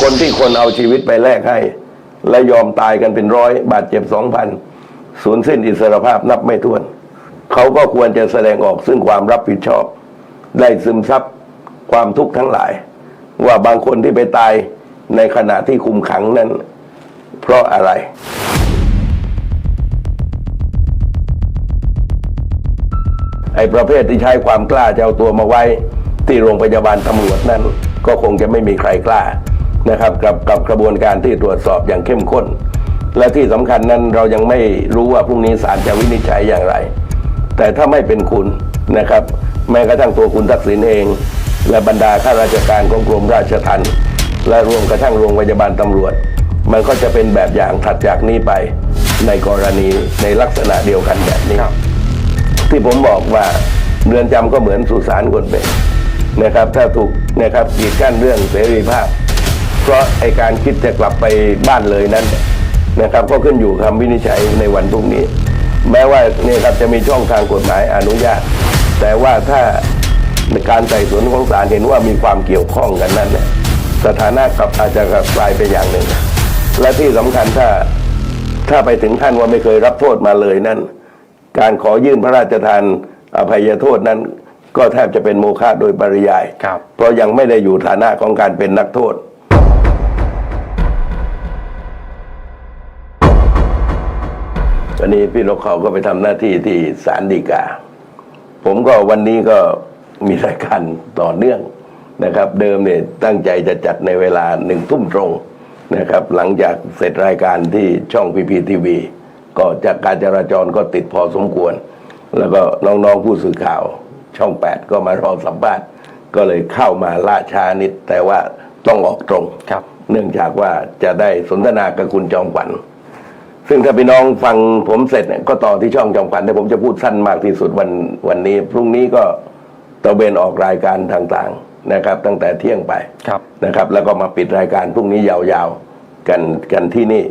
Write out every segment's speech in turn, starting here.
คนที่คนเอาชีวิตไปแลกให้ และยอมตายกันเป็นร้อย บาดเจ็บสองพันสูญสิ้นอิสรภาพนับไม่ถ้วน เขาก็ควรจะแสดงออกซึ่งความรับผิดชอบ ได้ซึมซับความทุกข์ทั้งหลาย ว่าบางคนที่ไปตายในขณะที่คุมขังนั้น เพราะอะไรไอ้ประเภทที่ใช้ความกล้าจะเอาตัวมาไว้ ที่โรงพยาบาลตำรวจนั้น ก็คงจะไม่มีใครกล้า นะครับกับกับกระบวนการที่ตรวจสอบอย่างเข้มข้น และที่สำคัญนั้นเรายังไม่รู้ว่าพรุ่งนี้ศาลจะวินิจฉัยอย่างไร แต่ถ้าไม่เป็นคุณนะครับ แม้กระทั่งตัวคุณทักษิณเอง และบรรดาข้าราชการของกรมราชทัณฑ์และรวมกระทั่งโรงพยาบาลตำรวจ มันก็จะเป็นแบบอย่างถัดจากนี้ไปในกรณีในลักษณะเดียวกันแบบนี้ที่ผมบอกว่าเรือนจำก็เหมือนสุสานคนเป็นนะครับ ถ้าถูกนะครับกีดกั้นเรื่องเสรีภาพ เพราะไอการคิดจะกลับไปบ้านเลยนั้นนะครับ ก็ขึ้นอยู่คำวินิจฉัยในวันพรุ่งนี้ แม้ว่าเนี่ยครับจะมีช่องทางกฎหมายอนุญาต แต่ว่าถ้าในการไต่สวนของศาลเห็นว่ามีความเกี่ยวข้องกันนั้นเนี่ยสถานะกลับอาจจะกลับกลายไปอย่างหนึ่ง และที่สำคัญถ้าถ้าไปถึงขั้นว่าไม่เคยรับโทษมาเลยนั่น การขอยื่นพระราชทานอภัยโทษนั้น ก็แทบจะเป็นโมฆะโดยปริยายครับเพราะยังไม่ได้อยู่ฐานะของการเป็นนักโทษ วันนี้พี่นกเขาก็ไปทำหน้าที่ที่ศาลฎีกา ผมก็วันนี้ก็มีรายการต่อเนื่องนะครับ เดิมเนี่ยตั้งใจจะจัดในเวลาหนึ่งทุ่มตรงนะครับ หลังจากเสร็จรายการที่ช่องพีพีทีวีก็จากการจราจรก็ติดพอสมควร แล้วก็น้องๆผู้สื่อข่าวช่องแปดก็มารอสัมภาษณ์ก็เลยเข้ามาล่าช้านิด แต่ว่าต้องออกตรงครับ เนื่องจากว่าจะได้สนทนากับคุณจอมขวัญ ซึ่งถ้าพี่น้องฟังผมเสร็จเนี่ยก็ต่อที่ช่องจอมขวัญแต่ผมจะพูดสั้นมากที่สุดวันวันนี้ พรุ่งนี้ก็ตะเวนออกรายการต่างๆนะครับ ตั้งแต่เที่ยงไปครับนะครับ แล้วก็มาปิดรายการพรุ่งนี้ยาวๆกันกันที่นี่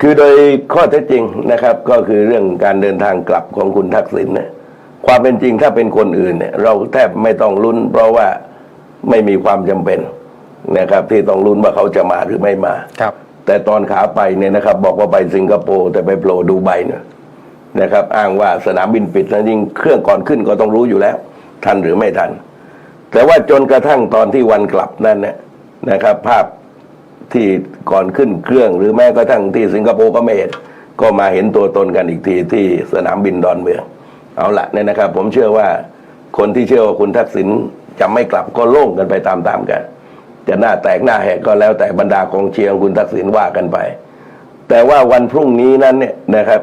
คือโดยข้อเท็จจริงนะครับ ก็คือเรื่องการเดินทางกลับของคุณทักษิณเนี่ยความเป็นจริงถ้าเป็นคนอื่นเนี่ย เราแทบไม่ต้องลุ้น เพราะว่าไม่มีความจำเป็นนะครับ ที่ต้องลุ้นว่าเขาจะมาหรือไม่มาครับ แต่ตอนขาไปเนี่ยนะครับ บอกว่าไปสิงคโปร์แต่ไปโผล่ดูไบเนี่ยนะครับ อ้างว่าสนามบินปิดแล้วยิ่งเครื่องก่อนขึ้นก็ต้องรู้อยู่แล้ว ทันหรือไม่ทัน แต่ว่าจนกระทั่งตอนที่วันกลับนั่นเนี่ยนะครับ ภาพที่ก่อนขึ้นเครื่องหรือแม้กระทั่งที่สิงคโปร์ก็ไม่เห็นก็มาเห็นตัวตนกันอีกทีที่สนามบินดอนเมือง เอาละเนี่ยนะครับ ผมเชื่อว่าคนที่เชื่อว่าคุณทักษิณจะไม่กลับก็โล่งกันไปตามๆกัน จะหน้าแตกหน้าแหกก็แล้วแต่บรรดากองเชียร์ของคุณทักษิณว่ากันไป แต่ว่าวันพรุ่งนี้นั้นเนี่ยนะครับ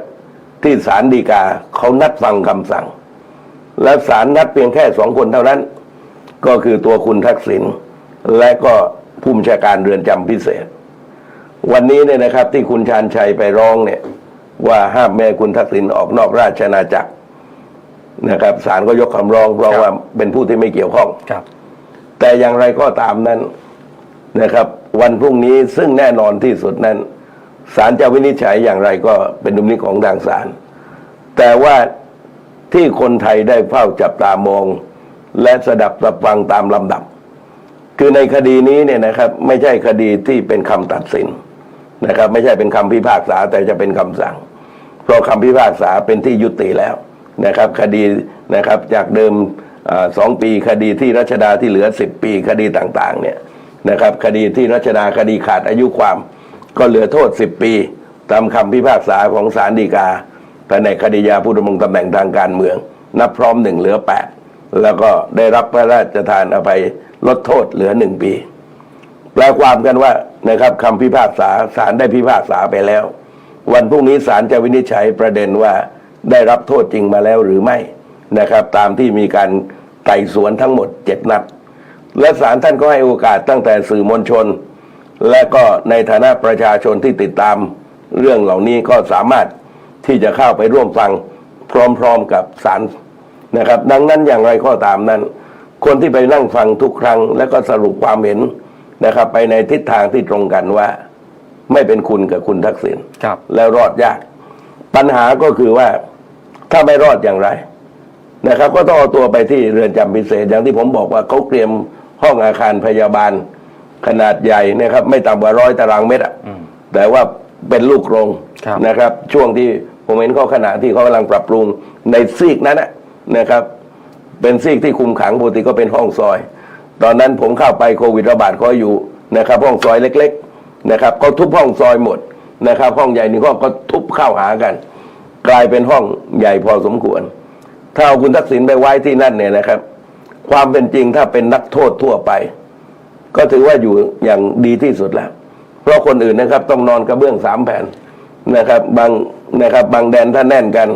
ที่ศาลฎีกาเขานัดฟังคำสั่ง และศาลนัดเพียงแค่สองคนเท่านั้น ก็คือตัวคุณทักษิณและก็ผู้บัญชาการเรือนจำพิเศษ วันนี้เนี่ยนะครับ ที่คุณชาญชัยไปร้องเนี่ย ว่าห้ามแม่ให้คุณทักษิณออกนอกราชอาณาจักรนะครับศาลก็ยกคำร้องเพราะครับว่าเป็นผู้ที่ไม่เกี่ยวข้องครับแต่อย่างไรก็ตามนั้น นะครับ วันพรุ่งนี้ซึ่งแน่นอนที่สุดนั้นศาลจะวินิจฉัยอย่างไรก็เป็นดุลพินิจของทางศาลแต่ว่าที่คนไทยได้เฝ้าจับตามอง และสดับรับฟังตามลำดับ คือในคดีนี้เนี่ยนะครับ ไม่ใช่คดีที่เป็นคำตัดสินนะครับ ไม่ใช่เป็นคำพิพากษาแต่จะเป็นคำสั่ง เพราะคำพิพากษาเป็นที่ยุติแล้วนะครับ คดีนะครับจากเดิมอสองปีคดีที่รัชดาที่เหลือสิบปีคดีต่าง ๆ เนี่ย นะครับคดีที่รัชดาคดีขาดอายุความ ก็เหลือโทษสิบปี ตามคำพิพากษาของศาลฎีกาแผนกคดียาผู้ดำรงตำแหน่งทางการเมือง นับพร้อมหนึ่งเหลือแปดแล้วก็ได้รับพระราชทานอภัยลดโทษเหลือหนึ่งปี แปลความกันว่านะครับคำพิพากษาศาลได้พิพากษาไปแล้ว วันพรุ่งนี้ศาลจะวินิจฉัยประเด็นว่าได้รับโทษจริงมาแล้วหรือไม่นะครับ ตามที่มีการไต่สวนทั้งหมดเจ็ดนัด และศาลท่านก็ให้โอกาสตั้งแต่สื่อมวลชน และก็ในฐานะประชาชนที่ติดตามเรื่องเหล่านี้ก็สามารถที่จะเข้าไปร่วมฟังพร้อมๆกับศาลนะครับ ดังนั้นอย่างไรก็ตามนั้น คนที่ไปนั่งฟังทุกครั้ง แล้วก็สรุปความเห็นนะครับ ไปในทิศทางที่ตรงกันว่า ไม่เป็นคุณกับคุณทักษิณครับแล้วรอดยาก ปัญหาก็คือว่าถ้าไม่รอดอย่างไรนะครับ ก็ต้องเอาตัวไปที่เรือนจำพิเศษอย่างที่ผมบอกว่าเขาเตรียม ห้องอาคารพยาบาลขนาดใหญ่นะครับ ไม่ต่ำกว่าร้อยตารางเมตรอะอืมแต่ว่าเป็นลูกโรงครับ นะครับ ช่วงที่ผมเห็นเขาขณะที่เขากำลังปรับปรุงในซีกนั้นนะนะครับ เป็นซีกที่คุมขังปกติก็เป็นห้องซอย ตอนนั้นผมเข้าไปโควิดระบาดก็อยู่นะครับ ห้องซอยเล็ก ๆนะครับก็ทุบห้องซอยหมดนะครับ ห้องใหญ่หนึ่งห้องก็ทุบเข้าหากัน กลายเป็นห้องใหญ่พอสมควร ถ้าเอาคุณทักษิณไปไว้ที่นั่นเนี่ยนะครับ ความเป็นจริงถ้าเป็นนักโทษทั่วไป ก็ถือว่าอยู่อย่างดีที่สุดแล้ว เพราะคนอื่นนะครับต้องนอนกระเบื้องสามแผ่นนะครับ บางนะครับ บางแดนถ้าแน่นกัน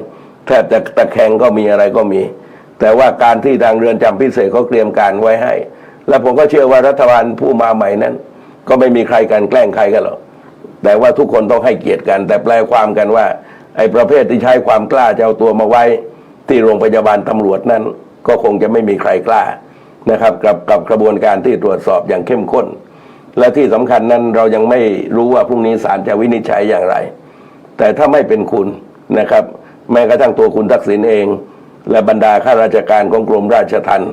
แทบจะตะแคงก็มีอะไรก็มี แต่ว่าการที่ทางเรือนจำพิเศษเขาเตรียมการไว้ให้ และผมก็เชื่อว่ารัฐบาลผู้มาใหม่นั้น ก็ไม่มีใครกันแกล้งใครกันหรอกแต่ว่าทุกคนต้องให้เกียรติกัน แต่แปลความกันว่า ไอ้ประเภทที่ใช้ความกล้าจะเอาตัวมาไว้ที่โรงพยาบาลตำรวจนั้น ก็คงจะไม่มีใครกล้านะครับกับกับกระบวนการที่ตรวจสอบอย่างเข้มข้น และที่สำคัญนั้นเรายังไม่รู้ว่าพรุ่งนี้ศาลจะวินิจฉัยอย่างไร แต่ถ้าไม่เป็นคุณนะครับ แม้กระทั่งตัวคุณทักษิณเอง และบรรดาข้าราชการของกรมราชทัณฑ์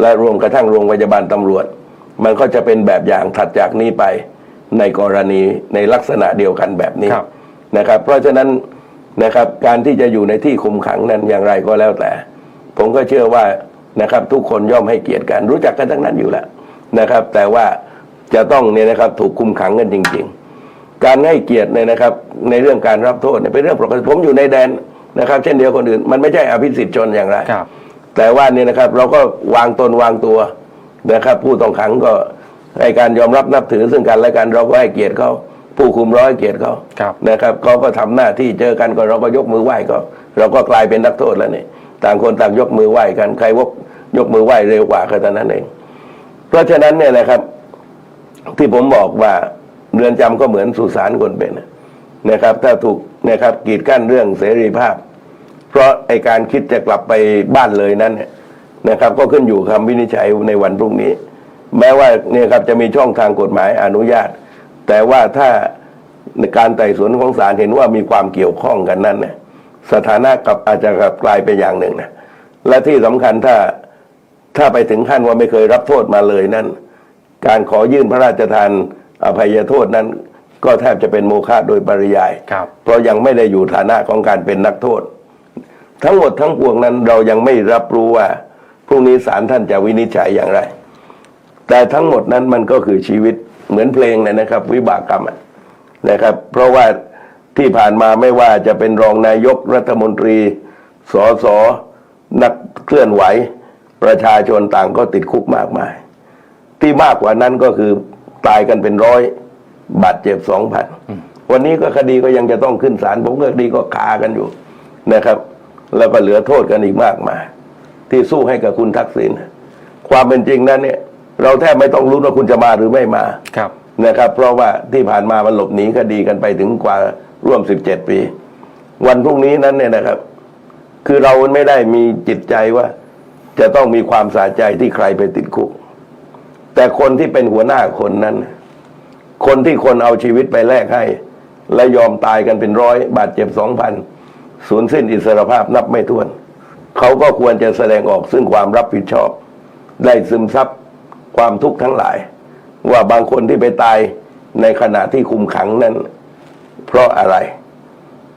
และรวมกระทั่งโรงพยาบาลตำรวจ มันก็จะเป็นแบบอย่างถัดจากนี้ไปในกรณีในลักษณะเดียวกันแบบนี้ครับนะครับ เพราะฉะนั้นนะครับการที่จะอยู่ในที่คุมขังนั้นอย่างไรก็แล้วแต่ ผมก็เชื่อว่านะครับทุกคนย่อมให้เกียรติกัน รู้จักกันทั้งนั้นอยู่แล้วนะครับ แต่ว่าจะต้องเนี่ยนะครับถูกคุมขังกันจริง ๆ การให้เกียรติเนี่ยนะครับ ในเรื่องการรับโทษเนี่ยเป็นเรื่องปกติผมอยู่ในแดนนะครับ เช่นเดียวคนอื่นมันไม่ใช่อภิสิทธิ์ชนอย่างไรครับแต่ว่าเนี่ยนะครับเราก็วางตนวางตัวนะครับ ผู้ต้องขังก็ให้การยอมรับนับถือซึ่งกันและกันเราก็ให้เกียรติเขาผู้คุมร้อยเกียรติเขาครับนะครับเขาก็ทำหน้าที่เจอกันก็เราก็ยกมือไหว้ก็ เราก็กลายเป็นนักโทษแล้วนี่ ต่างคนต่างยกมือไหว้กันใครวกยกมือไหว้เร็วกว่าก็เท่านั้นเอง เพราะฉะนั้นเนี่ยนะครับ ที่ผมบอกว่าเรือนจำก็เหมือนสุสานคนเป็นนะครับ ถ้าถูกนะครับกีดกั้นเรื่องเสรีภาพ เพราะไอการคิดจะกลับไปบ้านเลยนั้นนะครับ ก็ขึ้นอยู่คำวินิจฉัยในวันพรุ่งนี้ แม้ว่าเนี่ยครับจะมีช่องทางกฎหมายอนุญาต แต่ว่าถ้าในการไต่สวนของศาลเห็นว่ามีความเกี่ยวข้องกันนั้นเนี่ย สถานะกับอาจจะกลับกลายเป็นอย่างหนึ่งนะและที่สำคัญถ้าถ้าไปถึงขั้นว่าไม่เคยรับโทษมาเลยนั่น การขอยื่นพระราชทานอภัยโทษนั้น ก็แทบจะเป็นโมฆะโดยปริยายครับเพราะยังไม่ได้อยู่ฐานะของการเป็นนักโทษ ทั้งหมดทั้งปวงนั้นเรายังไม่รับรู้ว่าพรุ่งนี้ศาลท่านจะวินิจฉัยอย่างไร แต่ทั้งหมดนั้นมันก็คือชีวิตเหมือนเพลงเลยนะครับ วิบากกรรมอะนะครับ เพราะว่า ที่ผ่านมาไม่ว่าจะเป็นรองนายกรัฐมนตรีสอสอนักเคลื่อนไหว ประชาชนต่างก็ติดคุกมากมาย ที่มากกว่านั้นก็คือตายกันเป็นร้อยบาดเจ็บสองพันวันนี้ก็คดีก็ยังจะต้องขึ้นศาลผมก็คดีก็คากันอยู่นะครับ แล้วก็เหลือโทษกันอีกมากมายที่สู้ให้กับคุณทักษิณความเป็นจริงนั้นเนี่ย เราแทบไม่ต้องรู้นว่าคุณจะมาหรือไม่มาครับนะครับ เพราะว่าที่ผ่านมามันหลบหนีคดีกันไปถึงกว่า ร่วม 17 ปี วันพรุ่งนี้นั้นเนี่ยนะครับ คือเราไม่ได้มีจิตใจว่า จะต้องมีความสาใจที่ใครไปติดคุก แต่คนที่เป็นหัวหน้าคนนั้น คนที่คนเอาชีวิตไปแลกให้ และยอมตายกันเป็นร้อย บาดเจ็บสองพันสูญสิ้นอิสรภาพนับไม่ถ้วน เขาก็ควรจะแสดงออกซึ่งความรับผิดชอบ ได้ซึมซับความทุกข์ทั้งหลาย ว่าบางคนที่ไปตายในขณะที่คุมขังนั้น เพราะอะไร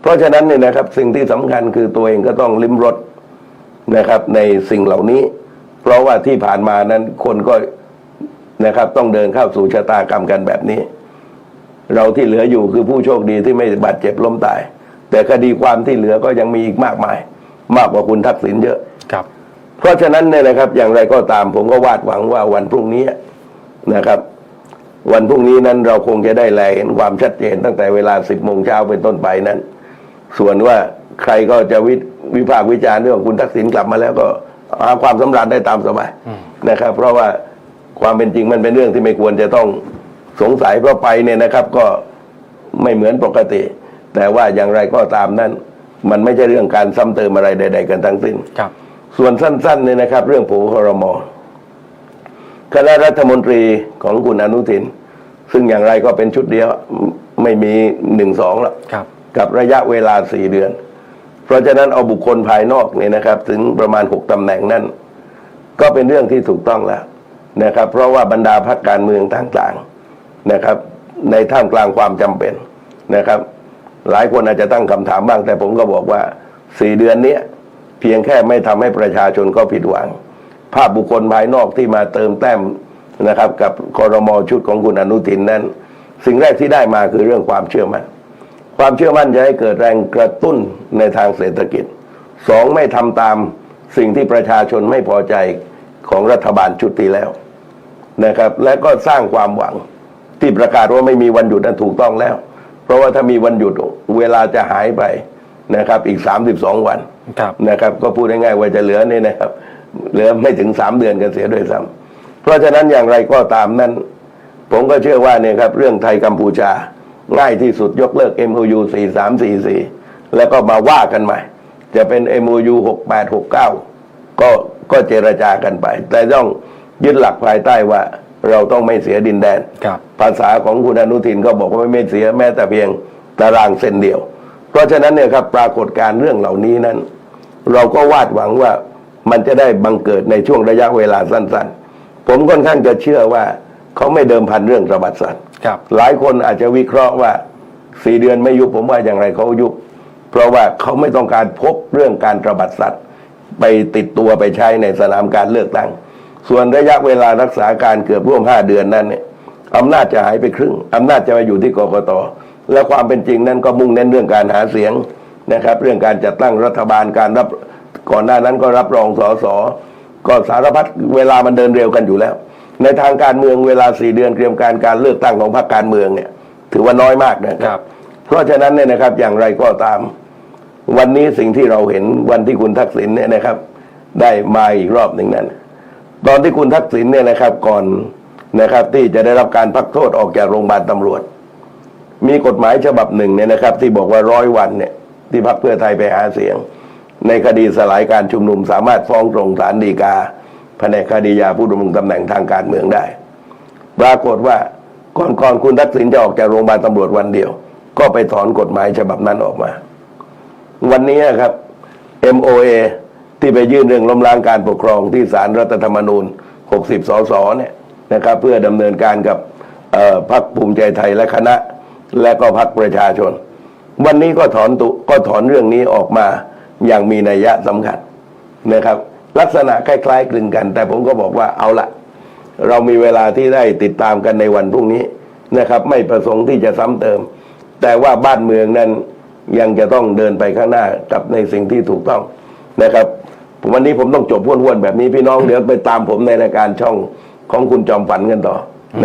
เพราะฉะนั้นเนี่ยนะครับสิ่งที่สำคัญคือตัวเองก็ต้องลิ้มรสนะครับในสิ่งเหล่านี้ เพราะว่าที่ผ่านมานั้นคนก็นะครับต้องเดินเข้าสู่ชะตากรรมกันแบบนี้ เราที่เหลืออยู่คือผู้โชคดีที่ไม่บาดเจ็บล้มตาย แต่คดีความที่เหลือก็ยังมีอีกมากมาย มากกว่าคุณทักษิณเยอะครับ เพราะฉะนั้นเนี่ยนะครับอย่างไรก็ตามผมก็วาดหวังว่าวันพรุ่งนี้นะครับ วันพรุ่งนี้นั้นเราคงจะได้แลเห็นความชัดเจนตั้งแต่เวลาสิบโมงเช้าเป็นต้นไปนั้น ส่วนว่าใครก็จะวิวิพากษ์วิจารณ์เรื่องคุณทักษิณกลับมาแล้วก็หาความสำราญได้ตามสบายอืมนะครับ เพราะว่าความเป็นจริงมันเป็นเรื่องที่ไม่ควรจะต้องสงสัยเพราะไปเนี่ยนะครับ ก็ไม่เหมือนปกติ แต่ว่าอย่างไรก็ตามนั้น มันไม่ใช่เรื่องการซ้ำเติมอะไรใด ๆ กันทั้งสิ้นครับ ส่วนสั้นๆเนี่ยนะครับ เรื่องโผครมคณะรัฐมนตรีของคุณอนุทิน ซึ่งอย่างไรก็เป็นชุดเดียวไม่มีหนึ่งสองหรอกครับ กับระยะเวลาสี่เดือน เพราะฉะนั้นเอาบุคคลภายนอกเนี่ยนะครับ ถึงประมาณหกตำแหน่งนั้นก็เป็นเรื่องที่ถูกต้องแล้วนะครับ เพราะว่าบรรดาพรรคการเมืองต่างนะครับ ในท่ามกลางความจำเป็นนะครับ หลายคนอาจจะตั้งคำถามบ้าง แต่ผมก็บอกว่าสี่เดือนเนี้ยเพียงแค่ไม่ทำให้ประชาชนก็ผิดหวัง ภาพบุคคลภายนอกที่มาเติมแต้ม นะครับกับคอรมอชุดของคุณอนุทินนั้น สิ่งแรกที่ได้มาคือเรื่องความเชื่อมั่น ความเชื่อมั่นจะให้เกิดแรงกระตุ้นในทางเศรษฐกิจสองไม่ทำตามสิ่งที่ประชาชนไม่พอใจของรัฐบาลชุดที่แล้วนะครับ และก็สร้างความหวังที่ประกาศว่าไม่มีวันหยุดนั้นถูกต้องแล้ว เพราะว่าถ้ามีวันหยุดเวลาจะหายไปนะครับอีก 32 วันครับนะครับ ก็พูดง่ายๆว่าจะเหลือนี่นะครับ เหลือไม่ถึง 3 เดือนกันเสียด้วยซ้ำ เพราะฉะนั้นอย่างไรก็ตามนั้น ผมก็เชื่อว่าเนี่ยครับเรื่องไทยกัมพูชา ง่ายที่สุดยกเลิก MOU 4344 แล้วก็มาว่ากันใหม่ จะเป็น MOU 6869 ก็ก็เจรจากันไป แต่ต้องยึดหลักภายใต้ว่าเราต้องไม่เสียดินแดนครับภาษาของคุณอนุทินก็บอกว่าไม่เสียแม้แต่เพียงตารางเส้นเดียว เพราะฉะนั้นเนี่ยครับปรากฏการณ์เรื่องเหล่านี้นั้น เราก็วาดหวังว่ามันจะได้บังเกิดในช่วงระยะเวลาสั้น ๆ ผมค่อนข้างจะเชื่อว่าเขาไม่เดิมพันเรื่องระบาดสัตว์ครับ หลายคนอาจจะวิเคราะห์ว่าสี่เดือนไม่ยุบผมว่าอย่างไรเขายุบเพราะว่าเขาไม่ต้องการพกเรื่องการระบาดสัตว์ไปติดตัวไปใช้ในสนามการเลือกตั้ง ส่วนระยะเวลารักษาการเกือบร่วมห้าเดือนนั้นเนี่ยอำนาจจะหายไปครึ่งอำนาจจะมาอยู่ที่กกตและความเป็นจริงนั้นก็มุ่งเน้นเรื่องการหาเสียงนะครับ เรื่องการจัดตั้งรัฐบาลการรับก่อนหน้านั้นก็รับรองสส ก็สารพัดเวลามันเดินเร็วกันอยู่แล้ว ในทางการเมืองเวลาสี่เดือนเตรียมการการเลือกตั้งของพรรคการเมืองเนี่ย ถือว่าน้อยมากนะคครัรับบเพราะฉะนั้นเนี่ยนะครับอย่างไรก็ตาม วันนี้สิ่งที่เราเห็นวันที่คุณทักษิณเนี่ยนะครับ ได้มาอีกรอบหนึ่งนั้น ตอนที่คุณทักษิณเนี่ยนะครับก่อนนะครับ ที่จะได้รับการพักโทษออกจากโรงพยาบาลตำรวจ มีกฎหมายฉบับหนึ่งเนี่ยนะครับ ที่บอกว่าร้อยวันเนี่ยที่พรรคเพื่อไทยไปหาเสียง ในคดีสลายการชุมนุมสามารถฟ้องตรงศาลฎีกาแผนกคดียาผู้ดำรงตำแหน่งทางการเมืองได้ ปรากฏว่าก่อนก่อนคุณทักษิณจะออกจากโรงพยาบาลตำรวจวันเดียว ก็ไปถอนกฎหมายฉบับนั้นออกมา วันนี้ครับ MOA ที่ไปยื่นเรื่องล้มล้างการปกครองที่ศาลรัฐธรรมนูญ 60 สสเนี่ยนะครับ เพื่อดำเนินการกับพรรคภูมิใจไทยและคณะ และก็พรรคประชาชน วันนี้ก็ถอนตุก็ถอนเรื่องนี้ออกมา อย่างมีนัยยะสำคัญนะครับ ลักษณะคล้ายๆคลึงกัน แต่ผมก็บอกว่าเอาละเรามีเวลาที่ได้ติดตามกันในวันพรุ่งนี้นะครับ ไม่ประสงค์ที่จะซ้ำเติม แต่ว่าบ้านเมืองนั้นยังจะต้องเดินไปข้างหน้ากับในสิ่งที่ถูกต้องนะครับวันนี้ผมต้องจบห้วนๆแบบนี้พี่น้องเดี๋ยวไปตามผมในรายการช่องของคุณจอมฝันกันต่อ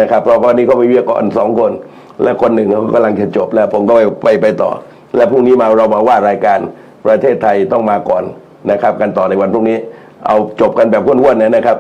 นะครับเพราะวันนี้ก็ไปเวียก่อนสองคน และคนหนึ่งเขากำลังจะจบแล้วผมก็ไปไปไปต่อ และพรุ่งนี้มาเรามาว่ารายการ ประเทศไทยต้องมาก่อนนะครับ กันต่อในวันพรุ่งนี้ เอาจบกันแบบว้วนๆเนี่ยนะครับ